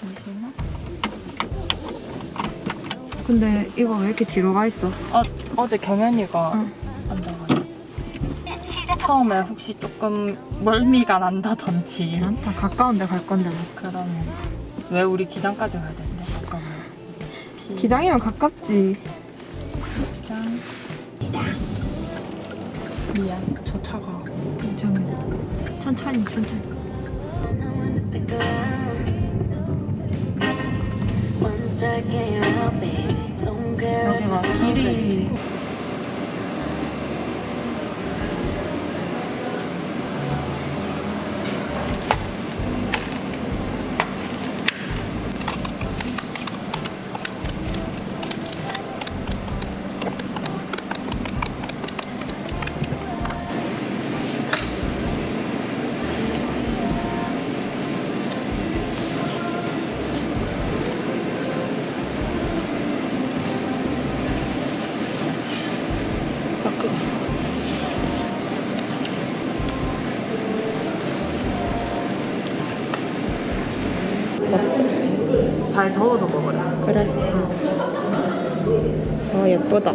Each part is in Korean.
잠시만. 근데 이거 왜 이렇게 뒤로 가 있어? 어, 어제 경현이가 응. 한다고 처음에 혹시 조금 멀미가 난다든지 많다. 가까운데 갈 건데 뭐. 그러면 왜 우리 기장까지 가야 되는데 잠깐만 기장이면 가깝지. 기장 미안 저 차가 괜찮아. 천천히, 천천히. Okay, well, 잘 저어서 먹으라 그래. 어, 예쁘다.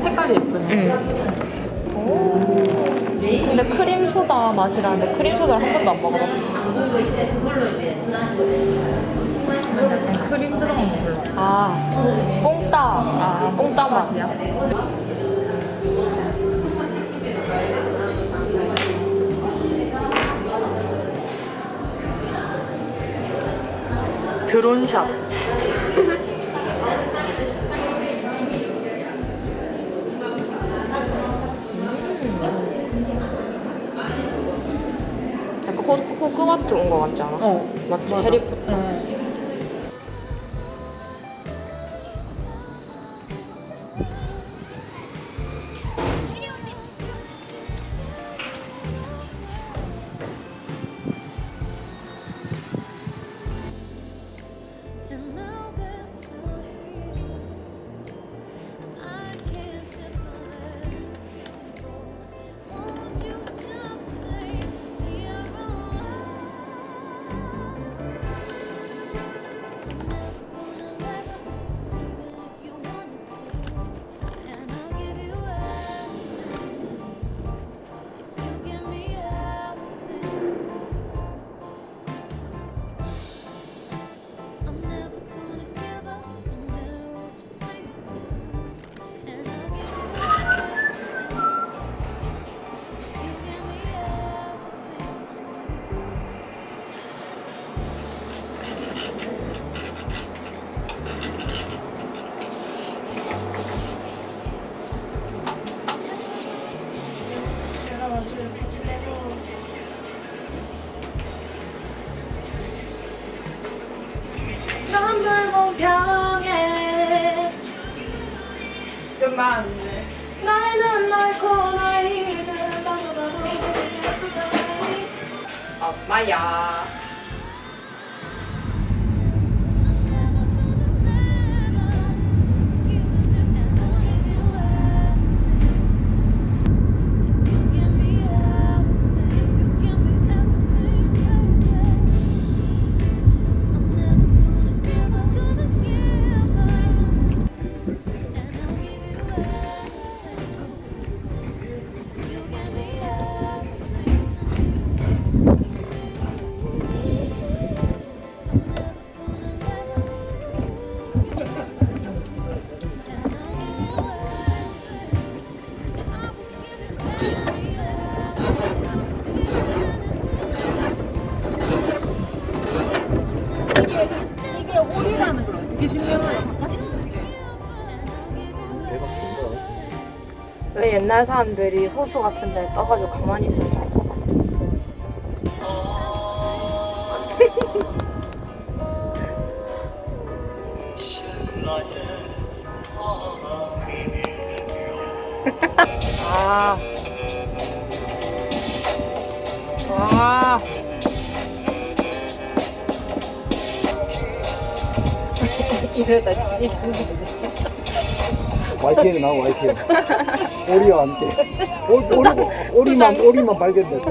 색깔이 예쁘네 근데 크림 소다 맛이라는데 크림 소다를 한 번도 안 먹어봤어. 크림 들어간 거 몰라 아, 뽕따. 아, 뽕따 맛이야. 드론샷 약간 호, 호그와트 온 거 같지 않아? 어 맞지? 맞아. 해리포터. 눈 넓고 나의 입은 나도 나도 엄마야 옛날 사람들이 호수 같은 데 떠가지고 가만히 줄 알까? 아. 와. 이러다 이 정도 YTN 나와 YTN 오리와 함께. 오, 오리만 오리만 발견됐다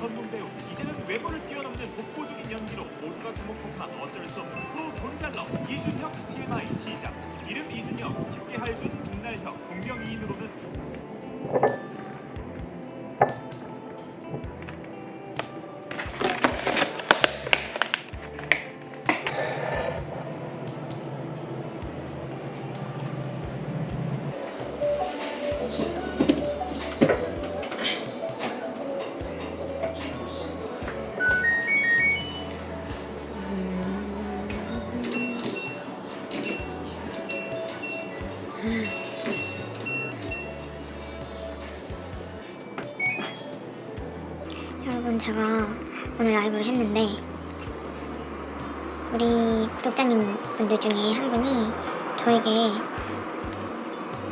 전동배우 이제는 외모를 뛰어넘는 독보적인 연기로 모두가 주목하지만 어쩔 수 없는 프로 존잘러 이준혁 TMI 시작. 이름 이준혁 깊게 할준 빛날형 동명이인으로는 했는데 우리 구독자님 분들 중에 한 분이 저에게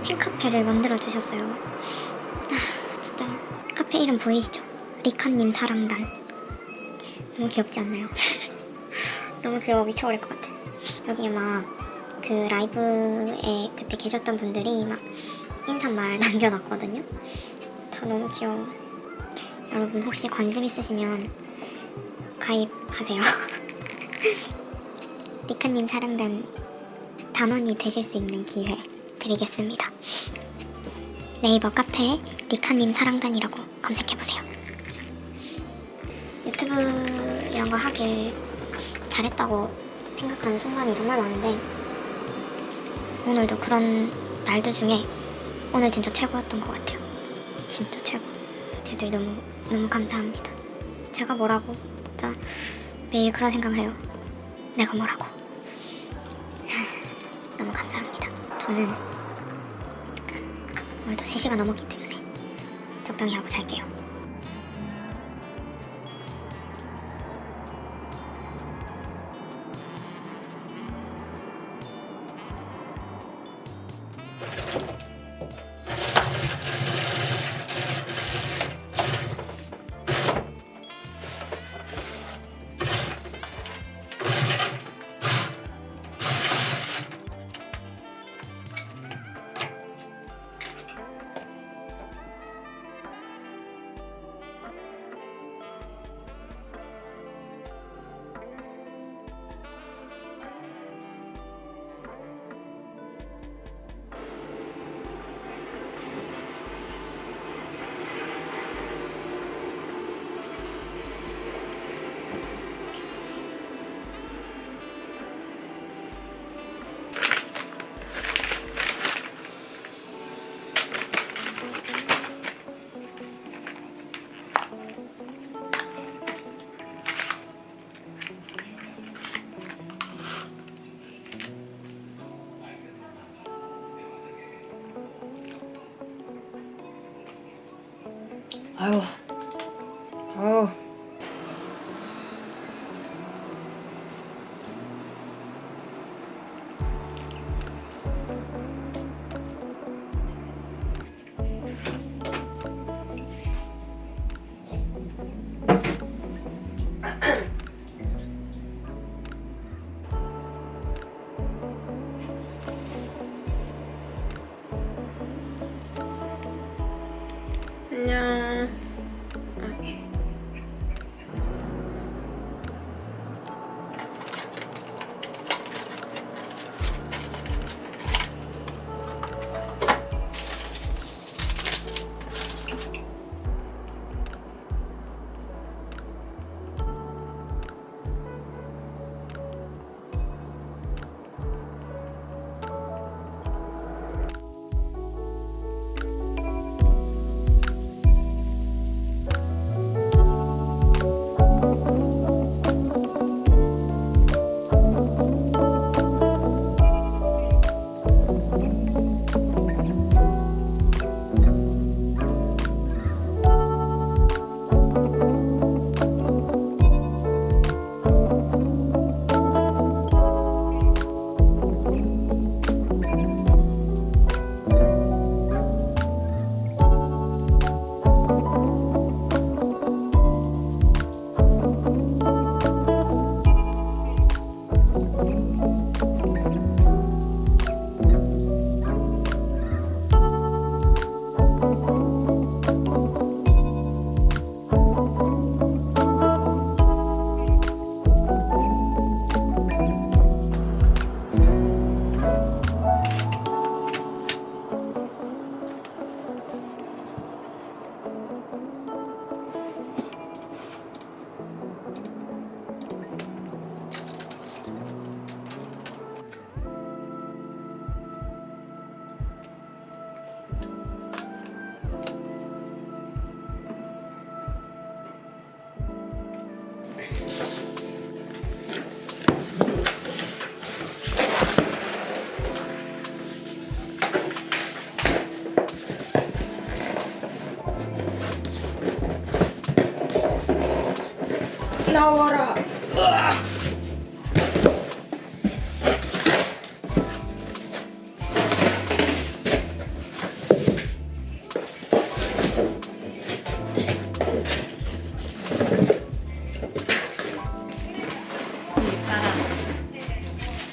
팬카페를 만들어 주셨어요. 아, 진짜 카페 이름 보이시죠? 리카님 사랑단. 너무 귀엽지 않나요? 너무 귀여워 미쳐버릴 것 같아. 여기에 막 그 라이브에 그때 계셨던 분들이 막 인사말 남겨놨거든요. 다 너무 귀여워. 여러분 혹시 관심 있으시면 가입하세요. 리카님 사랑단 단원이 되실 수 있는 기회 드리겠습니다. 네이버 카페에 리카님 사랑단이라고 검색해보세요. 유튜브 이런 걸 하길 잘했다고 생각하는 순간이 정말 많은데 오늘도 그런 날들 중에 오늘 진짜 최고였던 것 같아요. 진짜 최고. 다들 너무 너무 감사합니다. 제가 뭐라고 진짜 매일 그런 생각을 해요. 내가 뭐라고. 너무 감사합니다. 저는 오늘도 3시가 넘었기 때문에 적당히 하고 잘게요.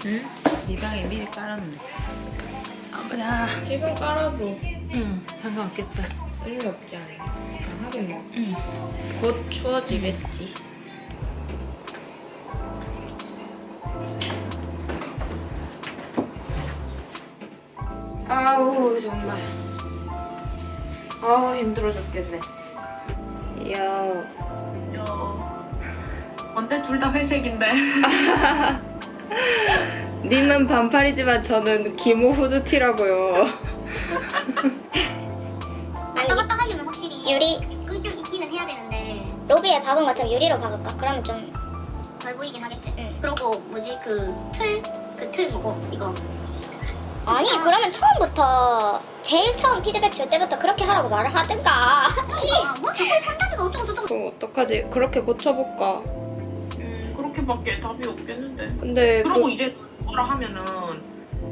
네 방에 미리 깔았는데. 야, 지금 깔아도 응, 상관없겠다. 의미 없지 않아? 하긴 뭐. 응. 곧 추워지겠지. 아우 정말. 아우 힘들어 죽겠네. 야. 뭔데 둘다 회색인데 님은 반팔이지만 저는 기모 후드티라고요. 아니 이것도 하려면 확실히 유리 그좀 있기는 해야 되는데 로비에 박은 것처럼 유리로 박을까? 그러면 좀덜 보이긴 하겠지. 응. 그리고 뭐지 그 틀 그 틀 뭐고 이거. 아니 그러면 처음부터 제일 처음 피드백 줄 때부터 그렇게 하라고 말을 하든가. 아니 뭐 저걸 산다니까 어쩌고 저쩌고. 그럼 어떡하지? 그렇게 고쳐볼까? 음, 그렇게밖에 답이 없겠는데 근데 그러고 그 이제 뭐라 하면은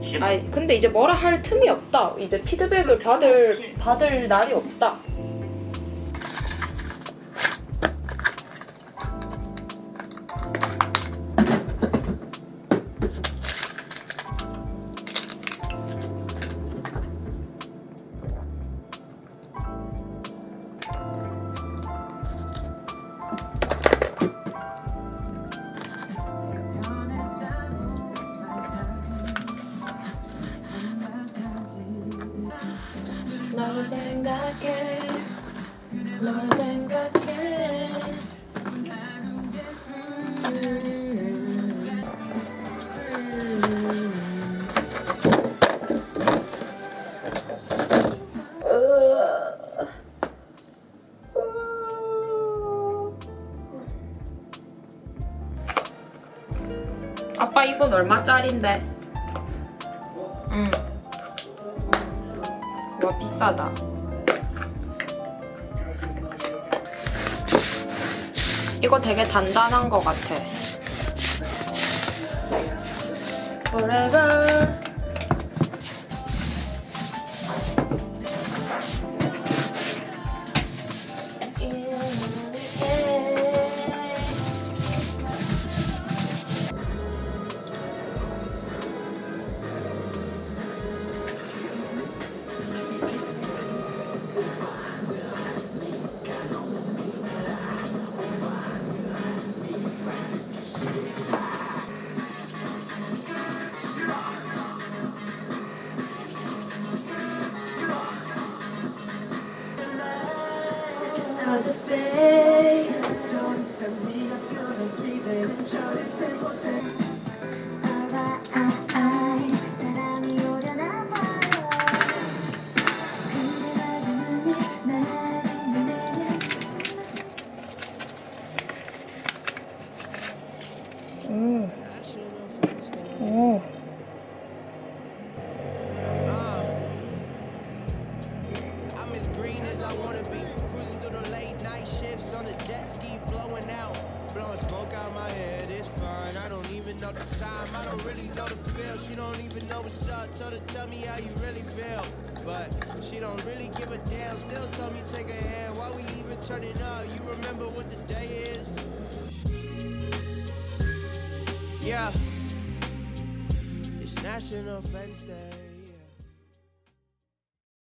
씨, 아니 근데 이제 뭐라 할 틈이 없다. 이제 피드백을 받을 받을 날이 없다. 널 생각해 아빠 이건 얼마짜린데? 응. 와 비싸다. 이거 되게 단단한 것 같아. Forever. just say? Don't send me a gonna give it and shout. Blowing smoke out my head, it's fine. I don't even know the time, I don't really know the feel. She don't even know what's up. Told her, tell me how you really feel. But she don't really give a damn. Still told me take a hand. Why we even turning up? You remember what the day is? Yeah. It's National Friends Day.